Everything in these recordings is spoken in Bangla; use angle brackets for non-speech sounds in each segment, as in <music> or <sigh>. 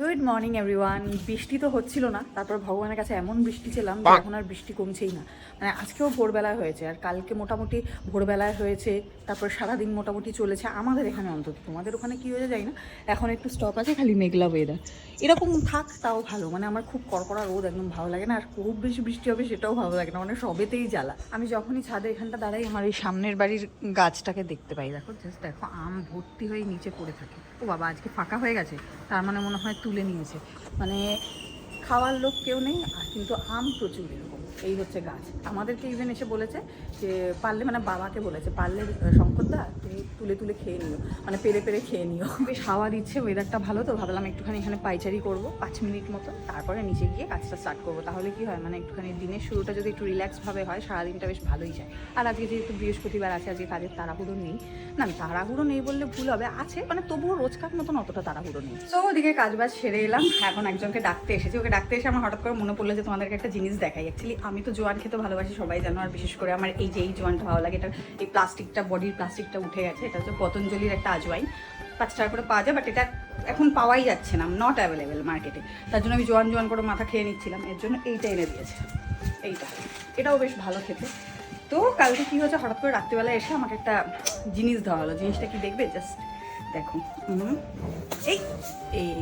গুড মর্নিং এভরিওয়ান বৃষ্টি তো হচ্ছিল না তারপর ভগবানের কাছে এমন বৃষ্টি ছিলাম যে এখন আর বৃষ্টি কমছেই না। মানে আজকেও ভোরবেলায় হয়েছে আর কালকে মোটামুটি ভোরবেলায় হয়েছে তারপর সারাদিন মোটামুটি চলেছে। আমাদের এখানে অন্তত তোমাদের ওখানে কী হয়েছে যাই না। এখন একটু স্টপ আছে খালি মেঘলা ওয়েদার এরকম থাক তাও ভালো। মানে আমার খুব কড়কড়া রোদ একদম ভালো লাগে না আর খুব বেশি বৃষ্টি হবে সেটাও ভালো লাগে না মানে সবেতেই জ্বালা। আমি যখনই ছাদে এখানটা দাঁড়াই আমার এই সামনের বাড়ির গাছটাকে দেখতে পাই। দেখো জাস্ট দেখো আম ভর্তি হয়ে নিচে পড়ে থাকে। ও বাবা আজকে ফাঁকা হয়ে গেছে? তার মানে মনে হয় তুলে নিয়েছে। মানে খাওয়ার লোক কেউ নেই কিন্তু আম প্রচুর এরকম। এই হচ্ছে গাছ। আমাদেরকে ইভেন এসে বলেছে যে, পারলে মানে বাবাকে বলেছে, পারলে শঙ্করদা, তুমি তুলে তুলে খেয়ে নিও। মানে পেরে পেরে খেয়ে নিও। বেশ হাওয়া দিচ্ছে ওয়েদারটা ভালো, তো ভাবলাম একটুখানি এখানে পাইচারি করব, পাঁচ মিনিট মতো তারপরে নিচে গিয়ে কাজটা স্টার্ট করব। তাহলে কি হয় মানে একটুখানি দিনের শুরুটা যদি একটু রিল্যাক্সভাবে হয়, সারাদিনটা বেশ ভালোই যায়। আর আজকে যেহেতু বৃহস্পতিবার আছে, আজকে কাজের তাড়াহুড়ো নেই। না, তাড়াহুড়ো নেই বললে ভুল হবে। আছে মানে তবুও রোজকার মতন অতটা তাড়াহুড়ো নেই। তো ওদিকে কাজ বাজ সেরে এলাম। এখন একজনকে ডাকতে এসেছি। ওকে ডাকতে এসে আমার হঠাৎ করে মনে পড়ল যে তোমাদেরকে একটা জিনিস দেখাই। অ্যাকচুয়ালি আমি তো জোয়ান খেতে ভালোবাসি, সবাই জানো, আর বিশেষ করে আমার এই যে এই জোয়ানটা ভালো লাগে, এটা এই প্লাস্টিকটা, বডির প্লাস্টিকটা উঠে গেছে, এটা হচ্ছে পতঞ্জলির একটা আজওয়াইন। পাঁচ টাকা করে পাওয়া যায় বাট এটা এখন পাওয়াই যাচ্ছে না নট অ্যাভেলেবেল মার্কেটে তার জন্য আমি জোয়ান জোয়ান করে মাথা খেয়ে নিচ্ছিলাম, এর জন্য এইটা এনে দিয়েছে, এইটা। এটাও বেশ ভালো খেতে। তো কালকে কী হয়েছে, হঠাৎ করে রাত্রিবেলা এসে আমাকে একটা জিনিস দেওয়া হলো, জিনিসটা কি দেখবে? জাস্ট দেখো এই এই।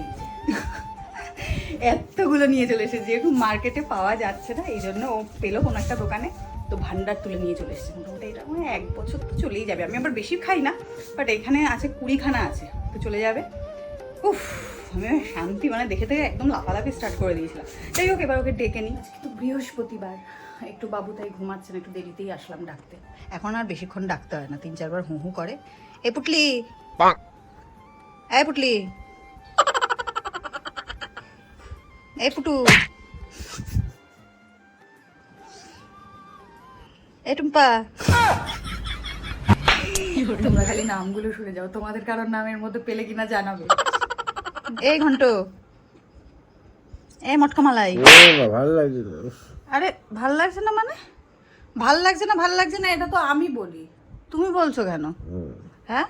এতগুলো নিয়ে চলে এসেছে। যেহেতু মার্কেটে পাওয়া যাচ্ছে না এই জন্য ও পেল কোনো একটা দোকানে। তো ভান্ডার তুলে নিয়ে চলে এসেছে। মোটামুটি এটা মানে এক বছর তো চলেই যাবে। আমি আবার বেশি খাই না বাট এখানে আছে কুড়িখানা আছে তো চলে যাবে। উফ আমি শান্তি মানে দেখে থেকে একদম লাফালাফি স্টার্ট করে দিয়েছিলাম। যাই হোক এবার ওকে ডেকে নিই। তো বৃহস্পতিবার। একটু বাবু তাই ঘুমাচ্ছেন একটু দেরিতেই আসলাম ডাকতে। এখন আর বেশিক্ষণ ডাকতে হয় না তিন চারবার হু হু করে। এ পুটলি! এ পুটলি! এ পুটু। এ টুম্পা। তোমরা খালি নামগুলো শুনে যাও তোমাদের কারোর নামের মধ্যে পেলে কিনা জানাবে। এই ঘন্ট। এ মটকা মালাই। ভালো লাগছে না আরে ভালো লাগছে না মানে? ভালো লাগছে না ভালো লাগছে না এটা তো আমি বলি। তুমি বলছো কেন? হ্যাঁ?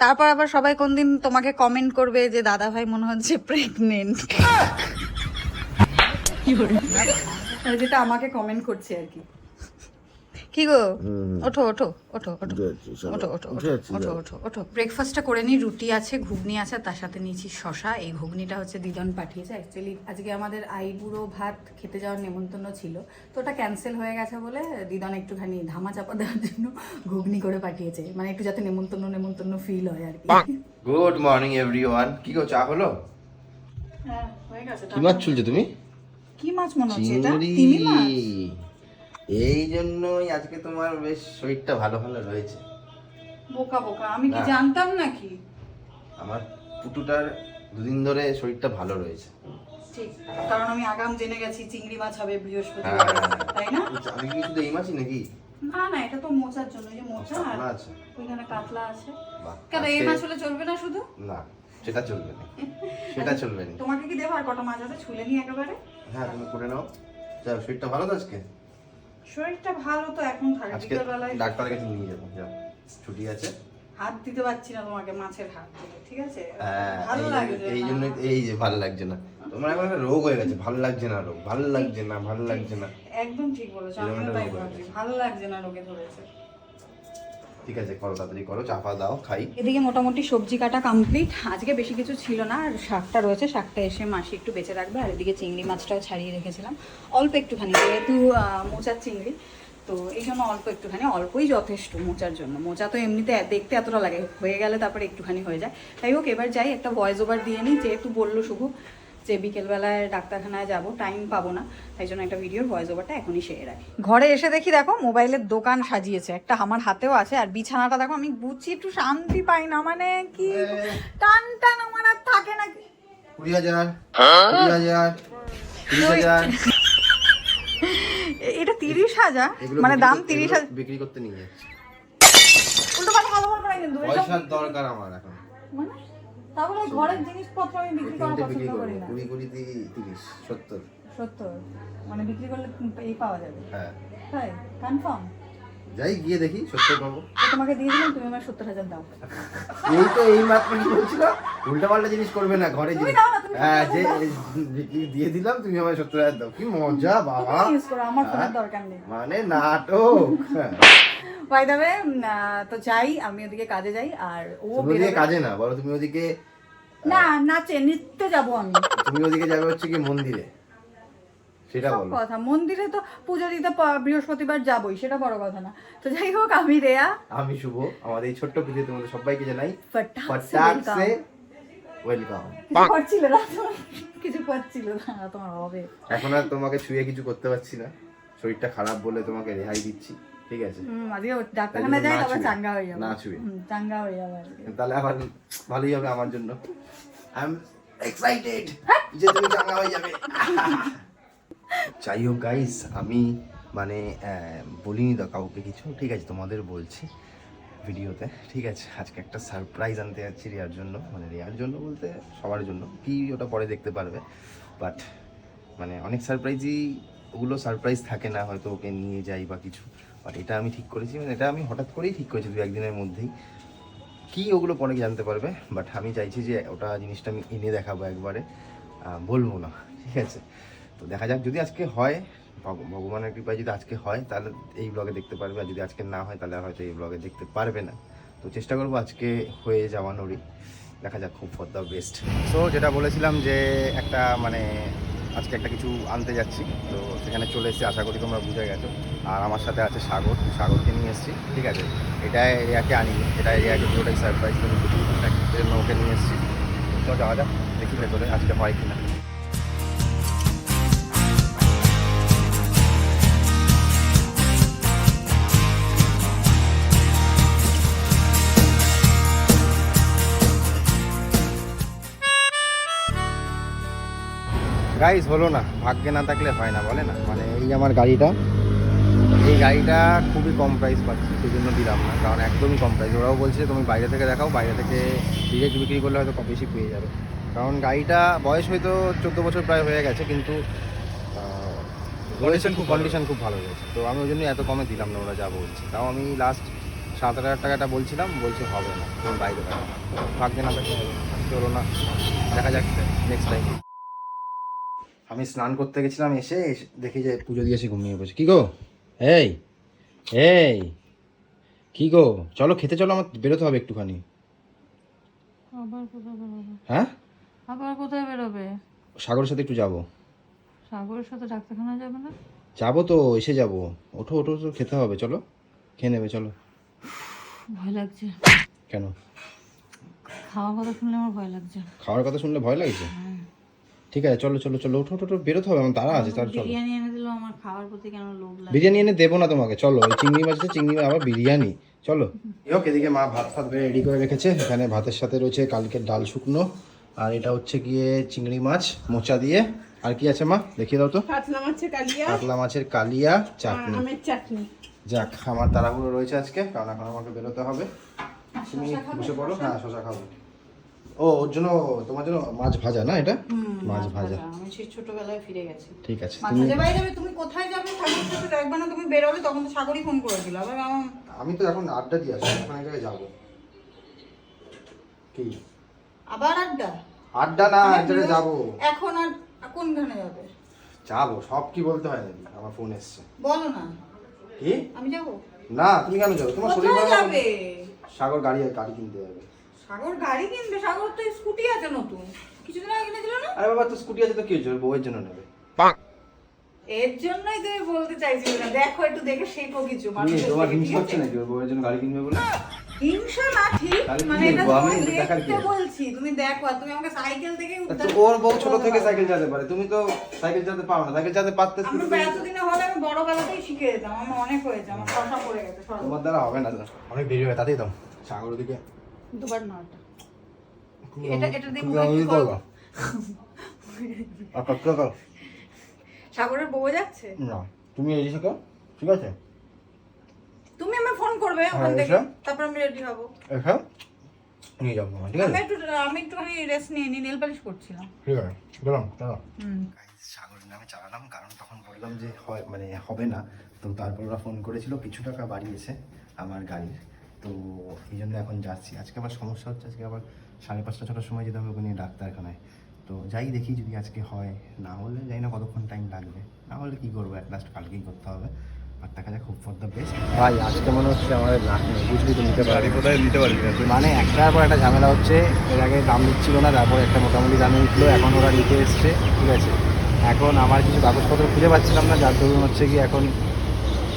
তারপর আবার সবাই কোনদিন তোমাকে কমেন্ট করবে যে দাদা ভাই মনে হচ্ছে প্রেগনেন্ট যেটা আমাকে কমেন্ট করছে আর কি। কি গো? ওঠো ওঠো ওঠো ওঠো। ওঠো ওঠো ওঠো ওঠো ব্রেকফাস্টটা করে নিই রুটি আছে ঘুগনি আছে তার সাথে নিয়েছি শশা এই ঘুগনিটা হচ্ছে দিদন পাঠিয়েছে অ্যাকচুয়ালি আজকে আমাদের আইবুড়ো ভাত খেতে যাওয়ার নেমন্তন্ন ছিল। তো ওটা ক্যান্সেল হয়ে গেছে বলে দিদন একটুখানি ধামা চাপা দেওয়ার জন্য ঘুগনি করে পাঠিয়েছে। মানে একটু যাতে নেমন্তন্ন নেমন্তন্ন ফিল হয় আর কি। গুড মর্নিং এভরিওয়ান কি গো চা হলো? হ্যাঁ হয়ে গেছে কি মাছ চলছে তুমি? কি মাছ মনে হচ্ছে এটা? তিমি মাছ? এই জন্যই আজকে তোমার বেশ শরীরটা ভালো ভালো রয়েছে। বোকা বোকা আমি কি জানতাম নাকি? আমার পুটুটার দুদিন ধরে শরীরটা ভালো রয়েছে। ঠিক কারণ আমি আগাম জেনে গেছি চিংড়ি মাছ হবে বৃহস্পতিবার হ্যাঁ। তাই না? আমি কি শুধু এই মাছই নাকি? না না এটা তো মোচার জন্য যে মোচা আর আছে। ওইখানে কাতলা আছে। কেন এই মাছ হলে চলবে না শুধু? না। সেটা চলবে না। <laughs> সেটা চলবে না। তোমাকে কি দেবো আর কটা মাছ আছে? ছুলে নি একেবারে? হ্যাঁ তুমি করে নাও। যাও শরীরটা ভালো তো আজকে? শরীরটা ভালো তো এখন থাকে আজকে বিকেলবেলায়। ডাক্তারের কাছে নিয়ে যাব যাও। ছুটি আছে। হাত দিতে পারছি না তোমাকে মাছের হাত ঠিক আছে? হ্যাঁ, ভালো লাগে এই জন্য এই যে ভালো লাগছে না। তোমার এখন একটা রোগ হয়ে গেছে ভালো লাগছে না রোগ ভালো লাগছে না ভালো লাগছে না। একদম ঠিক বলেছ একটা তাই ভাবছি। ভালো লাগছে না রোগে ধরেছে। ঠিক আছে, করো, তাড়াতাড়ি করো চাপা দাও, খাই। এদিকে মোটামুটি সবজি কাটা কমপ্লিট আজকে বেশি কিছু ছিল না, আর শাকটা রয়েছে, শাকটা এসে মাসি একটু বেঁচে রাখবে, আর এদিকে চিংড়ি মাছটাও ছাড়িয়ে রেখেছিলাম। অল্প একটুখানি, যেহেতু মোচার চিংড়ি, তো এই জন্য অল্প একটুখানি, অল্পই যথেষ্ট মোচার জন্য। মোচা তো এমনিতে দেখতে এতটা লাগে, হয়ে গেলে তারপরে একটুখানি হয়ে যায়। তাই হোক, এবার যাই, একটা ভয়েস ওভার দিয়ে নিই, যেহেতু বলল শুভ যে বিকেলবেলায় ডাক্তারখানায় যাব টাইম পাবো না তাই জন্য একটা ভিডিওর ভয়েস ওভারটা এখনই সেরে রাখি। ঘরে এসে দেখি দেখো মোবাইলের দোকান সাজিয়েছে একটা আমার হাতেও আছে আর বিছানাটা দেখো আমি বুঝছি একটু শান্তি পাই না মানে কি টান টান আমার আর থাকে না কি? কুড়ি হাজার কুড়ি হাজার হাজার। এটা তিরিশ হাজার? মানে দাম তিরিশ হাজার? বিক্রি করতে নিয়ে যাচ্ছি। উল্টো পাল্টা ভালো ভালো করে কিন্তু পয়সার দরকার আমার এখন। মানে? তারপরে ঘরের জিনিসপত্র আমি বিক্রি করা পছন্দ করি না। কুড়ি কুড়ি তিরিশ সত্তর। সত্তর। মানে বিক্রি করলে এই পাওয়া যাবে। হ্যাঁ। তাই? কনফার্ম যাই গিয়ে দেখি সত্তর পাবো। তোমাকে দিয়ে দিলাম তুমি আমার সত্তর হাজার দাও। এই তো এই মাত্র কি বলছিল? উল্টা পাল্টা জিনিস করবে না ঘরে তুমি জিনিস হ্যাঁ যে দিয়ে দিলাম তুমি আমায় সত্তর হাজার দাও। কি মজা বাবা। আমার হ্যাঁ? দরকার নেই। মানে নাটক। হ্যাঁ। বাই দ্য ওয়ে তো যাই আমি ওদিকে কাজে যাই আর ও ওদিকে কাজে না বলো তুমি ওদিকে না নাচে নৃত্যে যাব আমি। তুমি ওদিকে যাবে হচ্ছে কি মন্দিরে। সেটা বলো। কথা। মন্দিরে তো পুজো দিতে বৃহস্পতিবার যাবই সেটা বড় কথা না। তো যাই হোক আমি রেয়া। আমি শুভ। আমাদের এই ছোট্ট ভিডিও তোমাদের সবাইকে জানাই ফটাকসে ওয়েলকাম কিছু করছিল না কিছু করছিল না তোমার হবে। এখন আর তোমাকে ছুঁয়ে কিছু করতে পারছি না। শরীরটা খারাপ বলে তোমাকে রেহাই দিচ্ছি। ঠিক আছে। হুম, আজকে ডাক্তারখানা যাই না তারপর চাঙ্গা হয়ে যাবে। না ছুঁয়ে। চাঙ্গা হয়ে যাবে আজকে। তাহলে আবার ভালোই হবে আমার জন্য। আই এম এক্সাইটেড যে তুমি চাঙ্গা হয়ে যাবে। যাই হোক গাইস আমি মানে বলিনি তো কাউকে কিছু। ঠিক আছে তোমাদের বলছি ভিডিওতে। ঠিক আছে আজকে একটা সারপ্রাইজ আনতে যাচ্ছি রিয়ার জন্য। মানে রিয়ার জন্য বলতে সবার জন্য। কি ওটা পরে দেখতে পারবে। বাট মানে অনেক সারপ্রাইজই ওগুলো সারপ্রাইজ থাকে না। হয়তো ওকে নিয়ে যাই বা কিছু। বাট এটা আমি ঠিক করেছি মানে এটা আমি হঠাৎ করেই ঠিক করেছি দু একদিনের মধ্যেই। কি ওগুলো পরে জানতে পারবে? বাট আমি চাইছি যে ওটা জিনিসটা আমি এনে দেখাবো একবারে। বলব না, ঠিক আছে? তো দেখা যাক, যদি আজকে হয়, ভগ- ভগবানের কৃপায় যদি আজকে হয়, তাহলে এই ব্লগে দেখতে পারবে। আর যদি আজকে না হয়, তাহলে হয়তো এই ব্লগে দেখতে পারবে না। তো চেষ্টা করব আজকে হয়ে যাওয়ানোরই। দেখা যাক খুব ফর দ্য বেস্ট সো যেটা বলেছিলাম যে একটা মানে আজকে একটা কিছু আনতে যাচ্ছি। তো সেখানে চলে এসেছি, আশা করি তোমরা বুঝে গেছো। আর আমার সাথে আছে সাগর। সাগরকে নিয়ে এসেছি, ঠিক আছে? এটা এরিয়াকে আনি এটা এরিয়াকে পুরোটাই সারপ্রাইজ জন্য ওকে নিয়ে এসেছি। তো যাওয়া যাক, দেখি ভেতরে আজকে হয় কিনা। গাইজ হলো না। ভাগ্যে না থাকলে হয় না, বলে না? মানে এই আমার গাড়িটা এই গাড়িটা খুবই কম প্রাইস পাচ্ছি সেই জন্য দিলাম না। কারণ একদমই কম প্রাইস ওরাও বলছে তুমি বাইরে থেকে দেখাও বাইরে থেকে ডিরেক্ট বিক্রি করলে হয়তো বেশি পেয়ে যাবে। কারণ গাড়িটা বয়স হয়তো চোদ্দ বছর প্রায় হয়ে গেছে কিন্তু কন্ডিশন খুব কন্ডিশন খুব ভালো হয়েছে। তো আমি ওই জন্য এত কমে দিলাম না ওরা যা বলছে। তাও আমি লাস্ট সাত আট হাজার টাকাটা বলছিলাম বলছে হবে না তুমি বাইরে দেখাও ভাগ্যে না থাকলে হবে না। দেখা যাক নেক্সট টাইম আমি স্নান করতে গেছিলাম এসে এসে- দেখি যে পুজো দিয়েছি ঘুমিয়ে বসে কি গো? এই এই কি গো? চলো খেতে চলো আমার বেরোতে হবে একটুখানি। আবার কোথায় বেরোবে? হ্যাঁ? আবার কোথায় বেরোবে? সাগরের সাথে একটু যাব। সাগরের সাথে ডাক্তারখানা যাবে না? যাব তো এসে যাব। ওঠো ওঠো ওঠো খেতে হবে চলো। খেয়ে নেবে চলো। ভয় লাগছে। কেন? খাওয়ার কথা শুনলে আমার ভয় লাগছে। খাওয়ার কথা শুনলে ভয় লাগছে? ঠিক আছে চলো চলো চলো ওঠো ওঠো বেরোতে হবে আমার তারা আছে তার চলো। বিরিয়ানি এনে আমার খাওয়ার প্রতি কেন লোভ লাগে? বিরিয়ানি এনে দেবো না তোমাকে। চলো ওই চিংড়ি মাছ আছে চিংড়ি মাছ আবার বিরিয়ানি। চলো। হোক এদিকে মা ভাত ফাত রেডি করে রেখেছে। এখানে ভাতের সাথে রয়েছে কালকের ডাল শুকনো। আর এটা হচ্ছে গিয়ে চিংড়ি মাছ মোচা দিয়ে। আর কি আছে মা? দেখিয়ে দাও তো। কাতলা মাছের কালিয়া। কাতলা মাছের কালিয়া চাটনি। আমের চাটনি। যাক আমার তাড়াহুড়ো রয়েছে আজকে কারণ এখন আমাকে বেরোতে হবে। তুমি বসে পড়ো। হ্যাঁ শশা খাব। ও ওর জন্য তোমার জন্য মাছ ভাজা না এটা? মাছ ভাজা। আমি সেই ছোটবেলায় ফিরে গেছি। ঠিক আছে তুমি বাইরে যাবে তুমি কোথায় যাবে? সাগর সাথে দেখবে না তুমি বেরোবে তখন তো সাগরই ফোন করেছিল আবার আমি তো এখন আড্ডা দিয়ে আসি এখন এক জায়গায় যাব। কি? আবার আড্ডা? আড্ডা না এক জায়গায় যাব। এখন আর কোনখানে যাবে? যাব সব কি বলতে হয় নাকি? আমার ফোন এসছে। বলো না। কি? আমি যাব? না তুমি কেন যাবে? তোমার শরীর ভালো যাবে? সাগর গাড়ি গাড়ি কিনতে যাবে। সাগর গাড়ি কিনবে সাগর তো স্কুটি আছে নতুন। কিছুদিন আগে কিনেছিল না? আরে বাবা তো স্কুটি আছে তো কি হয়েছে বউয়ের জন্য নেবে। এর জন্যই তুমি বলতে চাইছিলে না। দেখো একটু দেখে শেখো কিছু তুমি মানুষের তোমার হিংসা হচ্ছে নাকি? ওর বউয়ের জন্য গাড়ি কিনবে বলে? হিংসা না ঠিক। মানে এটা দেখতে বলছি। তুমি দেখো আর তুমি আমাকে সাইকেল থেকে তো উদ্ধার ওর বউ ছোট থেকে সাইকেল চালাতে পারে। তুমি তো সাইকেল চালাতে পারো না। সাইকেল চালাতে পারতে আমি এতদিনে হলে আমি বড় বেলাতেই শিখে যেতাম আমার অনেক হয়েছে আমার শশা পড়ে গেছে তোমার দ্বারা হবে না। তো। অনেক দেরি হবে তাতেই দাও সাগর দিকে দুবার নটা এটা এটা <laughs> সাগরের বউ যাচ্ছে? না তুমি এই শেখো ঠিক আছে? তুমি আমার ফোন করবে ওখান হ্যাঁ, থেকে তারপর আমি রেডি হব। এসো নিয়ে যাব ঠিক আমি আছে একটু আমি একটুখানি রেস্ট নিয়ে নি নেল পালিশ করছিলাম। ঠিক আছে গেলাম চলো সাগরের নামে চালালাম কারণ তখন বললাম যে হয় মানে হবে না। তো তারপর ওরা ফোন করেছিল কিছু টাকা বাড়িয়েছে আমার গাড়ির। তো এই জন্য এখন যাচ্ছি। আজকে আবার সমস্যা হচ্ছে আজকে আবার সাড়ে পাঁচটা ছটার সময় যেতে হবে ওখানে ডাক্তারখানায়। তো যাই দেখি যদি আজকে হয় না হলে জানি না কতক্ষণ টাইম লাগবে। না হলে কী করব অ্যাট লাস্ট কালকেই করতে হবে। আর দেখা যাক খুব ফর দ্য বেস্ট ভাই আজকে মনে হচ্ছে আমাদের লাখ নেই বুঝলি তো নিতে গাড়ি কোথায় নিতে তুই? মানে একটার পর একটা ঝামেলা হচ্ছে এর আগে দাম দিচ্ছিল না তারপর একটা মোটামুটি দামে উঠল এখন ওরা নিতে এসছে ঠিক আছে। এখন আমার কিছু কাগজপত্র খুঁজে পাচ্ছিলাম না যার দরুন হচ্ছে কি এখন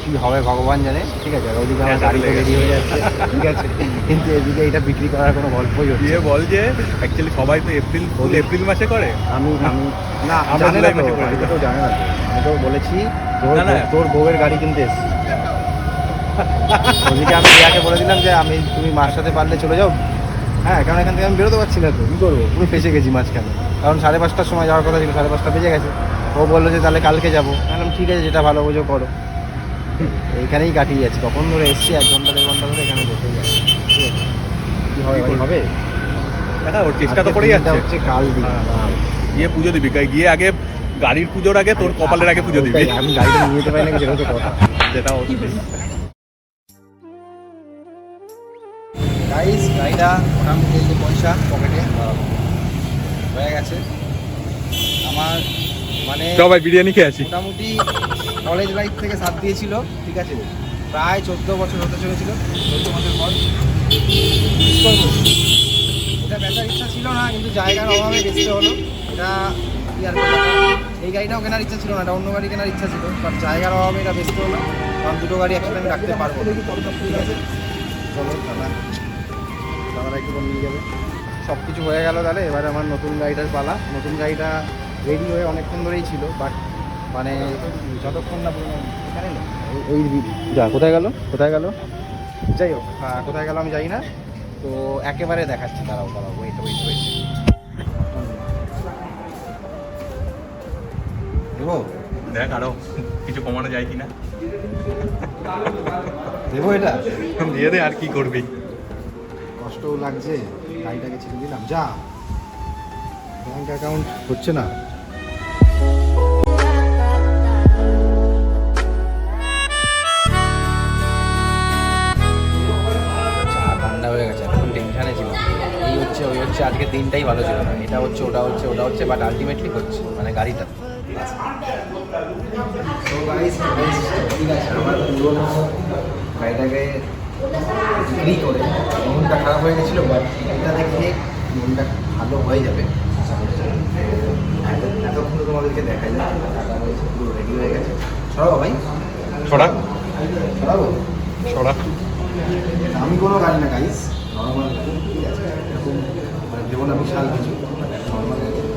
কি হবে ভগবান জানে। ঠিক আছে ওদিকে আমার গাড়ি রেডি হয়ে যাচ্ছে। ঠিক আছে কিন্তু এদিকে এটা বিক্রি করার কোনো গল্পই হচ্ছে দিয়ে বল যে অ্যাকচুয়ালি সবাই তো এপ্রিল ফুল এপ্রিল মাসে করে। আমি আমি না আমরা জানে না তো তো জানে না আমি তো বলেছি তোর। তোর বউয়ের গাড়ি কিনতে এসছি। ওদিকে আমি রিয়াকে বলে দিলাম যে আমি তুমি মার সাথে পারলে চলে যাও। হ্যাঁ কারণ এখান থেকে আমি বেরোতে পারছি না তো কী করব? পুরো ফেসে গেছি মাঝখানে। কারণ সাড়ে পাঁচটার সময় যাওয়ার কথা ছিল সাড়ে পাঁচটা বেজে গেছে। ও বলল যে তাহলে কালকে যাব। আমি ঠিক আছে যেটা ভালো বোঝো করো। এইখানেই কাটিয়ে যাচ্ছি। কখন ধরে এসছি? এক ঘণ্টা দেড় ঘণ্টা ধরে এখানে বসে যাচ্ছি। কী হবে হবে দেখা ওর চেষ্টা তো যাচ্ছে। হচ্ছে কাল দিন। হ্যাঁ। গিয়ে পুজো দিবি। গিয়ে আগে গাড়ির পুজোর আগে তোর কপালের আগে পুজো দিবি। আমি গাড়িটা নিয়ে যেতে পারি না সেটা তো কথা। যেটা গাইস গাড়িটা মোটামুটি এই যে পয়সা পকেটে হয়ে গেছে। আমার মানে সবাই বিরিয়ানি খেয়ে আছি মোটামুটি কলেজ লাইফ থেকে সাথ দিয়েছিল, ঠিক আছে? প্রায় চোদ্দ বছর হতে চলেছিল, চোদ্দ বছর পর। এটা বেচার ইচ্ছা ছিল না, কিন্তু জায়গার অভাবে বেচতে হলো। এটা এই গাড়িটাও কেনার ইচ্ছা ছিল না, এটা অন্য গাড়ি কেনার ইচ্ছা ছিল বাট জায়গার অভাবে এটা বেচতে হলো। কারণ দুটো গাড়ি একসাথে আমি রাখতে পারব। ঠিক আছে? চলো, দাদা। একটু নিয়ে যাবে সব কিছু হয়ে গেল তাহলে, এবার আমার নতুন গাড়িটার পালা। নতুন গাড়িটা রেডি হয়ে অনেকক্ষণ ধরেই ছিল বাট মানে যতক্ষণ না এখানে ওই যা কোথায় গেল? কোথায় গেল? যাই হোক হ্যাঁ, কোথায় গেল আমি জানি না। তো একেবারে দেখাচ্ছি দাঁড়াও দাঁড়াও ওয়েট ওয়েট ওয়েট দেবো? দেখ আরও কিছু কমানো যায় কিনা। দেবো এটা? দিয়ে দে আর কি করবি। কষ্টও লাগছে গাড়িটাকে ছেড়ে দিলাম। যা। ব্যাংক অ্যাকাউন্ট হচ্ছে না। হচ্ছে আজকে দিনটাই ভালো ছিল না। এটা হচ্ছে ওটা হচ্ছে ওটা হচ্ছে বাট আলটিমেটলি হচ্ছে মানে গাড়িটা। ঠিক আছে আমার পুরোনো গাড়িটাকে বিক্রি করে মনটা খারাপ হয়ে গেছিল বাট এটা দেখে মনটা ভালো হয়ে যাবে। আশা করছি। এতক্ষণ তোমাদেরকে দেখাই যায় টাকা পুরো রেডি হয়ে গেছে। সরাবো ভাই? ছড়া। সরাবো ছড়া। আমি কোনো গাড়ি না গাইস নর্মাল গাড়ি ঠিক আছে? এরকম দেবো না বিশাল কিছু নর্মালি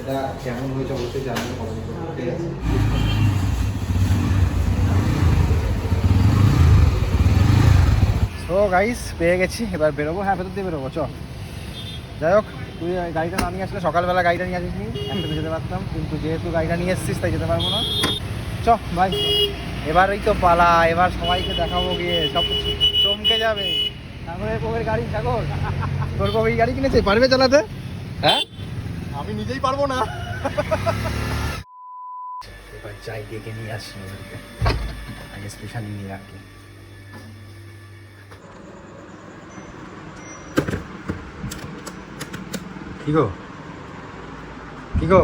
এটা কেমন হয়েছে অবশ্যই জানবেন কমেন্ট ঠিক আছে তো গাইস পেয়ে গেছি। এবার বেরোবো। হ্যাঁ ভেতর দিয়ে বেরোবো চ। যাই হোক তুই গাড়িটা না নিয়ে আসলে সকালবেলা গাড়িটা নিয়ে আসিস নি একসাথে যেতে পারতাম। কিন্তু যেহেতু গাড়িটা নিয়ে এসছিস তাই যেতে পারব না। চ ভাই এবারই তো পালা এবার সবাইকে দেখাবো গিয়ে সব কিছু চমকে যাবে। সাগরের বউয়ের গাড়ি সাগর তোর বউ গাড়ি কিনেছে? পারবে চালাতে? হ্যাঁ? আমি নিজেই পারব না। এবার যাই ডেকে নিয়ে আসি ওদেরকে। আগে স্পেশালি নিয়ে রাখি। কি গো? কি গো?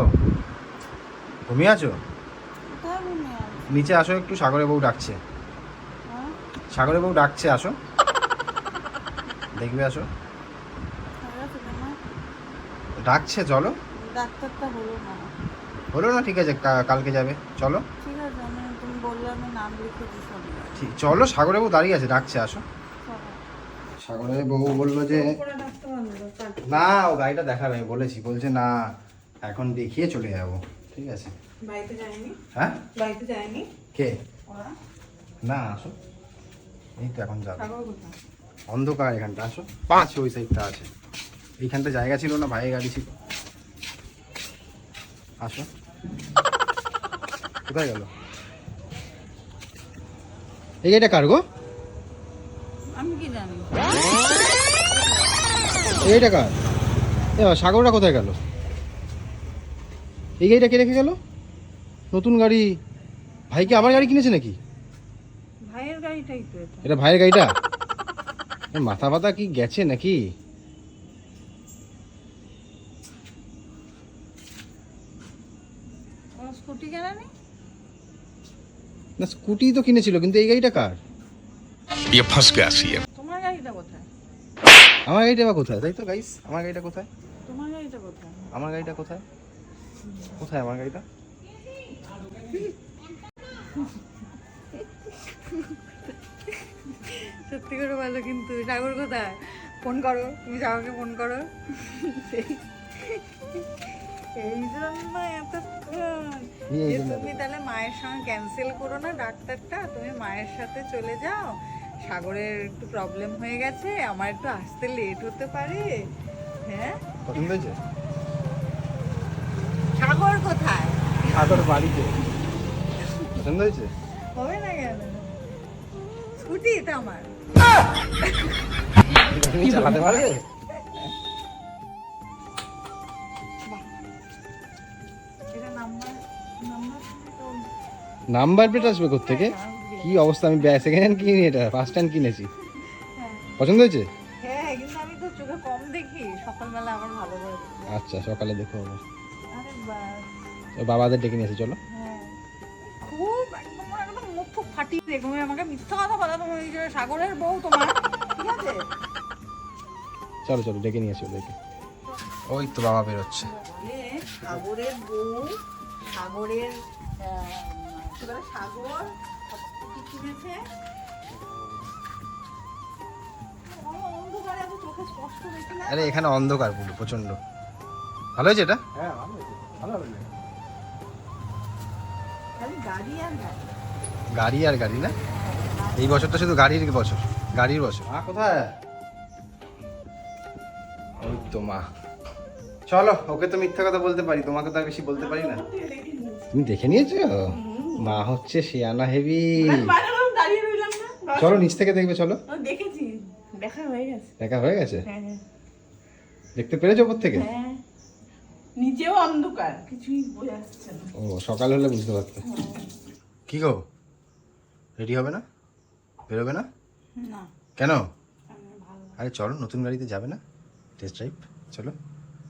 ঘুমিয়ে আছো? নিচে আসো একটু সাগরে বউ ডাকছে। সাগরে বউ ডাকছে আসো। দেখবে আসো। ডাকছে চলো। ডাক্তারটা হলো না। হলো না? ঠিক আছে কালকে যাবে। চলো। ঠিক আছে আমি তুমি বললে আমি নাম লিখেছি ঠিক চলো সাগরে বউ দাঁড়িয়ে আছে ডাকছে আসো। সাগরের বউ বলল যে না ও গাড়িটা দেখাবে আমি বলেছি। বলছে না এখন দেখিয়ে চলে যাব। ঠিক আছে। বাড়িতে যায়নি? হ্যাঁ? বাড়িতে যায়নি? কে? না আসো। এই তো এখন যাবে। অন্ধকার এখানটা আসো। পাঁচ ওই সাইডটা আছে। এইখানটা জায়গা ছিল না ভাইয়ের গাড়ি ছিল। আসো। কোথায় গেল? এই গাড়িটা কার গো? আমি কি জানি? এই গাড়িটা কার? সাগরটা কোথায় গেল? এই গাড়িটা কে রেখে গেল? নতুন গাড়ি। ভাই কি আবার গাড়ি কিনেছে নাকি? ভাইয়ের গাড়িটাই তো এটা। এটা ভাইয়ের গাড়িটা? মাথা ফাতা কি গেছে নাকি? না স্কুটি তো কিনেছিল কিন্তু এই গাড়িটা কার ये फंस गया सी তোমার গাড়িটা কোথায় আমার গাড়িটা বা কোথায় তাই তো গাইস আমার গাড়িটা কোথায় তোমার গাড়িটা কোথায় আমার গাড়িটা কোথায় কোথায় আমার গাড়িটা সত্যি করে বলো কিন্তু সাগর কোথায় ফোন করো তুমি সাগরকে ফোন করো এই জন্য তুমি তাহলে মায়ের সঙ্গে ক্যান্সেল করো না ডাক্তারটা তুমি মায়ের সাথে চলে যাও। সাগরের একটু প্রবলেম হয়ে গেছে আমার একটু আসতে লেট হতে পারে। হ্যাঁ? পছন্দ হয়েছে? সাগর কোথায়? সাগর বাড়িতে। পছন্দ হয়েছে? হবে না কেন? স্কুটি এটা আমার। চালাতে পারবে নাম্বার প্লেট আসবে থেকে কি অবস্থা? আমি সেকেন্ড হ্যান্ড কিনি এটা ফার্স্ট হ্যান্ড কিনেছি। পছন্দ হয়েছে? হ্যাঁ কিন্তু আমি তো চোখে কম দেখি। সকালবেলা আমার ভালো লাগে আচ্ছা সকালে দেখো আবার। বাবাদের ডেকে নিয়েছে চলো। হ্যাঁ। খুব মুখ ফুক ফাটিয়ে দেখো। আমাকে মিথ্যা কথা বলা তুমি সাগরের বউ তোমার। ঠিক আছে? চলো চলো ডেকে নিয়েছি ওদেরকে। ওই তো বাবা বেরোচ্ছে। সাগরের বউ সাগরের বলে সাগর কি কিনেছে? ও, অন্ধকারে এত চোখে স্পষ্ট দেখি না। আরে এখানে অন্ধকার পুরো প্রচণ্ড ভালো হয়েছে এটা? খালি গাড়ি আর গাড়ি। গাড়ি আর গাড়ি না? এই বছরটা শুধু গাড়ির বছর গাড়ির বছর। মা কোথায়? ওই তো মা। চলো ওকে তো মিথ্যা কথা বলতে পারি তোমাকে তো আর বেশি বলতে পারি না। তুমি দেখে নিয়েছো? মা হচ্ছে শিয়ানা হেভি চলো নিচ থেকে দেখবে চলো। দেখেছি। দেখা হয়ে গেছে। দেখা হয়ে গেছে? হ্যাঁ হ্যাঁ। দেখতে পেরেছ ওপর থেকে? হ্যাঁ। নিচেও অন্ধকার কিছুই বোঝা যাচ্ছে না। ও সকাল হলে বুঝতে পারতে। কি গো? রেডি হবে না? বেরোবে না? না। কেন? আরে চলো নতুন গাড়িতে যাবে না? টেস্ট ড্রাইভ চলো।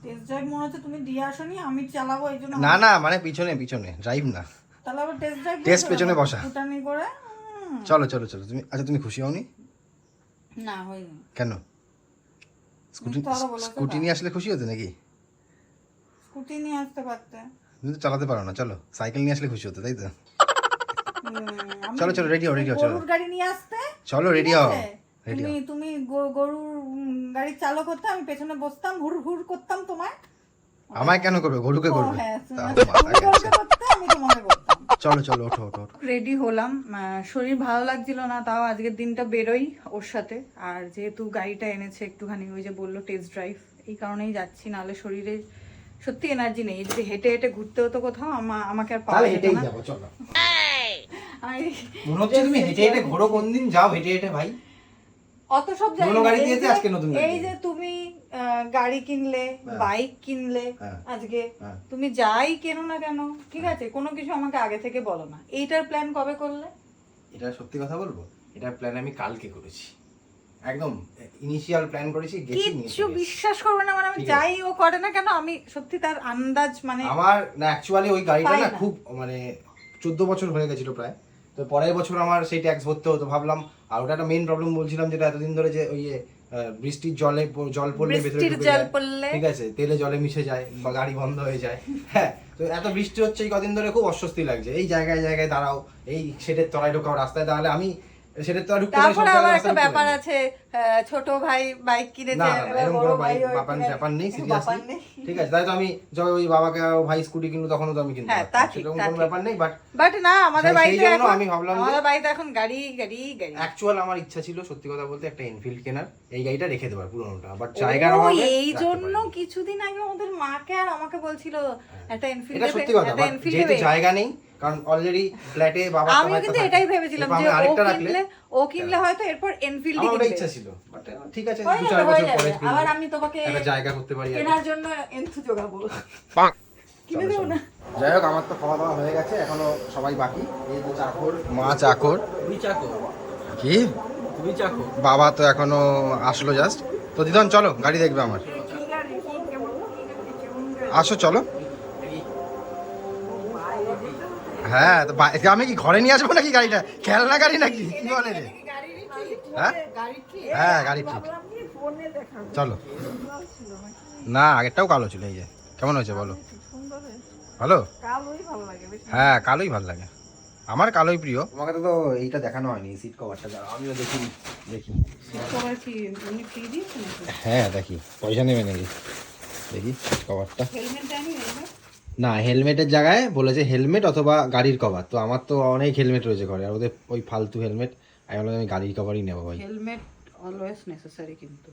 টেস্ট ড্রাইভ মনে হচ্ছে তুমি দিয়ে আসনি আমি চালাবো এই জন্য না না মানে পিছনে পিছনে ড্রাইভ না। তাহলে আবার টেস্ট ড্রাইভ পেছনে বসা। ফুটানি করে চলো চলো চলো। তুমি আচ্ছা তুমি খুশি হওনি? না কেন? স্কুটি স্কুটি নিয়ে আসলে খুশি হতে নাকি? স্কুটি নিয়ে আসতে পারতে। তুমি তো চালাতে পারো না চলো। সাইকেল নিয়ে আসলে খুশি হতে তাই তো? চলো চলো রেডি হও রেডি হও চলো। গাড়ি নিয়ে আসতে? চলো রেডি হও রেডি তুমি তুমি গরুর গাড়ি চালক করতে আমি পেছনে বসতাম হুর হুর করতাম তোমায়। আমায় কেন করবে? গরুকে করবে। হ্যাঁ, আমি তোমাকে চলো চলো ওঠো ওঠো রেডি হলাম। শরীর ভালো লাগছিল না তাও আজকের দিনটা বেরোই ওর সাথে। আর যেহেতু গাড়িটা এনেছে একটুখানি ওই যে বলল টেস্ট ড্রাইভ এই কারণেই যাচ্ছি নাহলে শরীরে সত্যি এনার্জি নেই। যদি হেঁটে হেঁটে ঘুরতে হতো কোথাও আমাকে আর পাওয়া তাহলে যেত না। মনে হচ্ছে তুমি হেঁটে হেঁটে ঘোরো কোন দিন যাও হেঁটে হেঁটে ভাই। অত সব এই যে- আজকে নতুন গাড়ি এই যে তুমি গাড়ি কিনলে হ্যাঁ। বাইক কিনলে হ্যাঁ। আজকে হ্যাঁ। তুমি যাই কেনো না কেন ঠিক আছে কোনো কিছু আমাকে আগে থেকে বলো না এইটার প্ল্যান কবে করলে এটা সত্যি কথা বলব এটার প্ল্যান আমি কালকে করেছি একদম ইনিশিয়াল প্ল্যান করেছি গেছি এসেছি। বিশ্বাস করবে না মানে আমি যাই ও করে না কেন আমি সত্যি তার আন্দাজ মানে আমার না অ্যাকচুয়ালি ওই গাড়িটা না। খুব মানে চোদ্দ বছর হয়ে গেছিল প্রায় তো পরের বছর আমার সেই ট্যাক্স ভরতে হতো ভাবলাম আর ওটা একটা মেইন প্রবলেম বলছিলাম যেটা এতদিন ধরে যে ওই বৃষ্টির জলে জল পড়লে ভেতরে জল পড়লে? ঠিক আছে তেলে জলে মিশে যায় বা গাড়ি বন্ধ হয়ে যায়। হ্যাঁ তো এত বৃষ্টি হচ্ছে এই কদিন ধরে খুব অস্বস্তি লাগছে। এই জায়গায় জায়গায় দাঁড়াও এই সেটের তলায় ঢোকাও রাস্তায় দাঁড়ালে আমি শেডের তলায় ঢুকতে তারপরে আবার একটা ব্যাপার আছে ছোট ভাই বাইক কিনেছে না না, না, এবার এরকম কোনো বাইক ব্যাপার ব্যাপার নেই সিরিয়াসলি ঠিক আছে তাই তো আমি যবে ওই বাবাকে ভাই স্কুটি কিনলো তখনও তো আমি কিনতে হ্যাঁ, তা ঠিক, কোনো ব্যাপার নেই বাট বাট না আমাদের সেই- সেই বাড়িতে এখন আমি ভাবলাম আমাদের বাড়িতে এখন গাড়ি গাড়ি গাড়ি। অ্যাকচুয়াল আমার ইচ্ছা ছিল সত্যি কথা বলতে একটা এনফিল্ড কেনার। এই গাড়িটা রেখে দেবার পুরোনোটা। বাট জায়গার অভাবে এই জন্য কিছুদিন আগে আমাদের মাকে আর আমাকে বলছিল একটা এনফিল্ড এটা সত্যি কথা যেহেতু জায়গা নেই কারণ অলরেডি ফ্ল্যাটে বাবা আমি কিন্তু এটাই ভেবেছিলাম যে ও আরেকটা রাখলে কিনলে ও কিনলে হয়তো এরপর এনফিল্ড আমার ইচ্ছা ছিল বাট ঠিক আছে দু চার বছর পরে আবার আমি তোমাকে একটা জায়গা করতে পারি কেনার জন্য এন্থু জোগাবো কিনে দেবো না? যাই হোক আমার তো খাওয়া দাওয়া হয়ে গেছে এখনও সবাই বাকি। এই তো চাকর মা চাকর। কি? বাবা তো এখনও আসলো জাস্ট তো দিদন চলো গাড়ি দেখবে আমার। আসো চলো। হ্যাঁ তো আমি কি ঘরে নিয়ে আসব নাকি গাড়িটা? খেলনা গাড়ি নাকি? কি বলে রে? হ্যাঁ? হ্যাঁ গাড়ি ঠিক। চলো। না আগেরটাও কালো ছিল এই যে। কেমন হয়েছে বলো? ভালো? হ্যাঁ কালোই ভালো লাগে। আমার কালোই প্রিয়। তোমাকে তো এইটা দেখানো হয়নি সিট কভারটা আমিও দেখি দেখি। হ্যাঁ দেখি। পয়সা নেবে নাকি? দেখি সিট কভারটা হেলমেট দেয়নি হেলমেট না হেলমেটের জায়গায় বলেছে হেলমেট অথবা গাড়ির কভার তো আমার তো অনেক হেলমেট রয়েছে ঘরে আর ওদের ওই ফালতু হেলমেট আমি বললাম আমি গাড়ির কভারই নেব ভাই। হেলমেট অলওয়েজ নেসেসারি কিন্তু।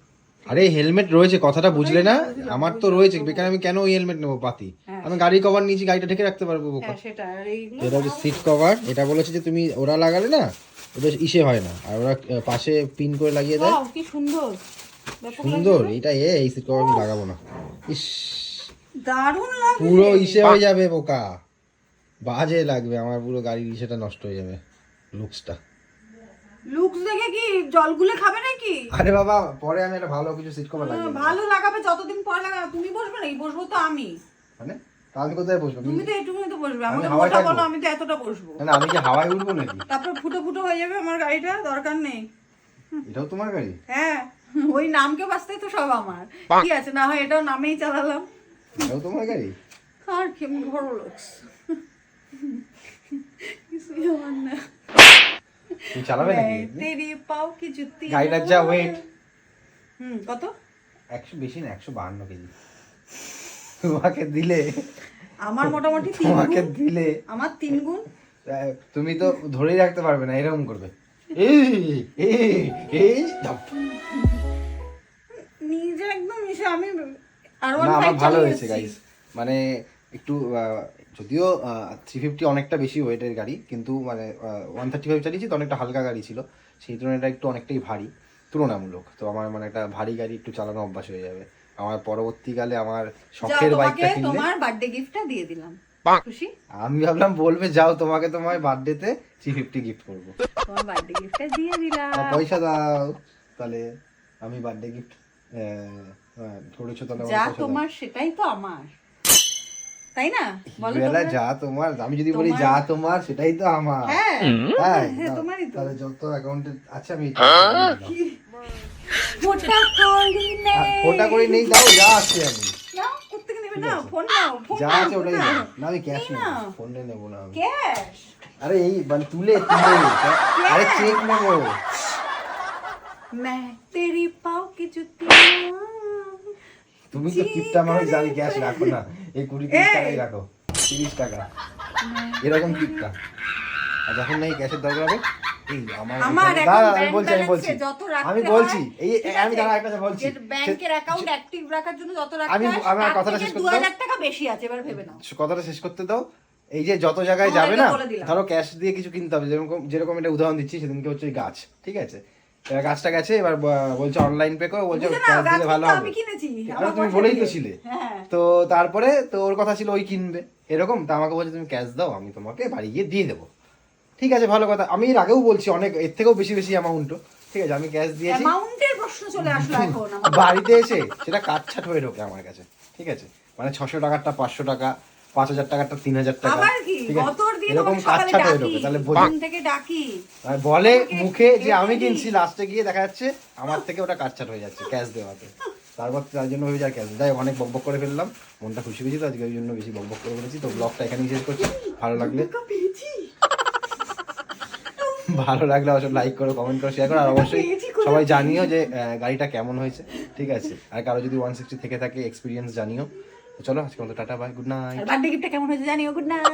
আরে হেলমেট রয়েছে কথাটা বুঝলে না? আমার তো রয়েছে বেকার আমি কেন ওই হেলমেট নেব পাতি? আমি গাড়ির কভার নিয়েছি গাড়িটা ঢেকে রাখতে পারব হ্যাঁ সেটা এটা হচ্ছে সিট কভার এটা বলেছে যে তুমি ওরা লাগালে না ওটা ইসে হয় না আর ওরা পাশে পিন করে লাগিয়ে দেয়। কি সুন্দর। সুন্দর এটা এ এই সিট কভার আমি লাগাবো না। ইস। দারুণ লাগে পুরো ইসে হয়ে যাবে বোকা। বাজে লাগবে আমার পুরো গাড়ির ইসেটা নষ্ট হয়ে যাবে লুকসটা। লুকস দেখে কি জলগুলো খাবে নাকি? আরে বাবা পরে আমি একটা ভালো কিছু সিট কভার দেবো। ভালো লাগাবে যতদিন পর লাগাবে তুমি বসবে নাকি বসবো তো আমি। মানে? আমি কোথায় বসবো? তুমি তো এটুকুনি তো বসবে আমাকে মোটা বলো আমি তো এতটা বসবো। না আমি কি হাওয়ায় উঠবো নাকি? তারপর ফুটো ফুটো হয়ে যাবে আমার গাড়িটা দরকার নেই। এটাও তোমার গাড়ি? হ্যাঁ ওই নামকে বাঁচতে তো সব আমার। কি আছে না হয় এটাও নামেই চালালাম। এটাও তোমার গাড়ি? আর লোকস কিছুই আমার না। তুমি চালাবে নাকি? তেরি পাও কি জুতি গাড়িটার যা ওয়েট হুম কত? একশো বেশি না একশো বাহান্ন কেজি। তোমাকে দিলে। আমার মোটামুটি তোমাকে দিলে। আমার তিন গুণ। তুমি তো ধরেই রাখতে পারবে না এরকম করবে। এই এই নিজে একদম আমি না আমার ভালো হয়েছে গাইস মানে একটু যদিও থ্রি ফিফটি অনেকটা বেশি ওয়েটের গাড়ি কিন্তু মানে ওয়ান থার্টি ফাইভ চালিয়েছি তো অনেকটা হালকা গাড়ি ছিল। সেই তুলনায় এটা একটু অনেকটাই ভারী তুলনামূলক। তো আমার মানে একটা ভারী গাড়ি একটু চালানো অভ্যাস হয়ে যাবে। আমার পরবর্তীকালে আমার শখের বাইকটা কিনলে তোমার বার্থডে গিফটটা দিয়ে দিলাম। খুশি? আমি ভাবলাম বলবে যাও তোমাকে তোমার বার্থডেতে থ্রি ফিফটি গিফট করব। তোমার বার্থডে গিফটটা দিয়ে দিলাম। পয়সা দাও তাহলে আমি বার্থডে গিফট করেছো তাহলে আমার যা পয়সা দাও। তোমার সেটাই তো আমার তাই না বলো বেলা তোমরা? যা তোমার আমি যদি বলি তোমার- যা তোমার সেটাই তো আমার হ্যাঁ হ্যাঁ হ্যাঁ, <laughs> দাও। তোমারই তো। তাহলে যত অ্যাকাউন্টে আছে আমি ফোনটা করি নে ফোনটা করে নেই দাও যা আছে আমি নাও কোত্থেকে নেবে না ফোন নাও ফোন যা নাও আছে ওটাই কোথায়? দাও। না আমি ক্যাশ এই নেবো নাও। ফোনে নেবো না আমি ক্যাশ আরে এই মানে তুলে তুলে আরে চেক নেবো मैं तेरी पाव की जुत्ती তুমি তো কিপটা মানুষ জানি ক্যাশ রাখো না। এই কুড়ি তিরিশ টাকাই রাখো। তিরিশ টাকা। এরকম কিপটা। আর যখন নাই ক্যাশের দরকার হবে এই আমার আমার দাঁড়া, আমি বলছি আমি বলছি। ব্যালেন্সে যত রাখতে আমি বলছি এই আমি দাঁড়া একটা কথা বলছি। ব্যাংকের অ্যাকাউন্ট অ্যাক্টিভ রাখার জন্য যত রাখতে আমি- আমার কথাটা শেষ করতে 2000 টাকা বেশি আছে এবার ভেবে নাও। কথাটা শেষ করতে দাও। এই যে যত জায়গায় যাবে না ধরো ক্যাশ দিয়ে কিছু কিনতে হবে যেরকম যেরকম এটা উদাহরণ দিচ্ছি সেদিনকে হচ্ছে গাছ ঠিক আছে? এবার গাছটা গেছে এবার বলছে অনলাইন পে করো বলছে ক্যাশ দিলে ভালো হবে। আমার তুমি বলেই তো ছিলে। হ্যাঁ। তো তারপরে তো ওর কথা ছিল ওই কিনবে। এরকম তা আমাকে বলছে তুমি ক্যাশ দাও আমি তোমাকে বাড়ি গিয়ে দিয়ে দেবো। ঠিক আছে ভালো কথা। আমি এর আগেও বলছি অনেক এর থেকেও বেশি বেশি অ্যামাউন্টও ঠিক আছে আমি ক্যাশ দিয়েছি। প্রশ্ন চলে আসলো এখন বাড়িতে এসে সেটা কাটছাট হয়ে ঢোকে আমার কাছে। ঠিক আছে মানে ছশো টাকারটা পাঁচশো টাকা। পাঁচ হাজার টাকারটা তিন হাজার টাকা? এরকম তোমাকে সকালে হয়ে তাহলে বলে মুখে যে আমি কিনছি লাস্টে গিয়ে দেখা যাচ্ছে আমার থেকে ওটা কাটছাট হয়ে যাচ্ছে ক্যাশ দেওয়াতে। তারপর তার জন্য ভেবে যা ক্যাশ। যাই অনেক বকবক করে ফেললাম। মনটা খুশি হয়েছি তো আজকে ওই জন্য বেশি বকবক করে ফেলেছি। তো ব্লগটা এখানেই শেষ করছি। ভালো লাগলে ভালো লাগলে অবশ্যই লাইক করো কমেন্ট করো শেয়ার করো। আর অবশ্যই সবাই জানিও যে গাড়িটা কেমন হয়েছে। ঠিক আছে? আর কারও যদি ওয়ান সিক্সটি থেকে থাকে এক্সপিরিয়েন্স জানিও। চলো আজকে মতো tata bye good night birthday গিফটটা কেমন হয়েছে জানিও? Good night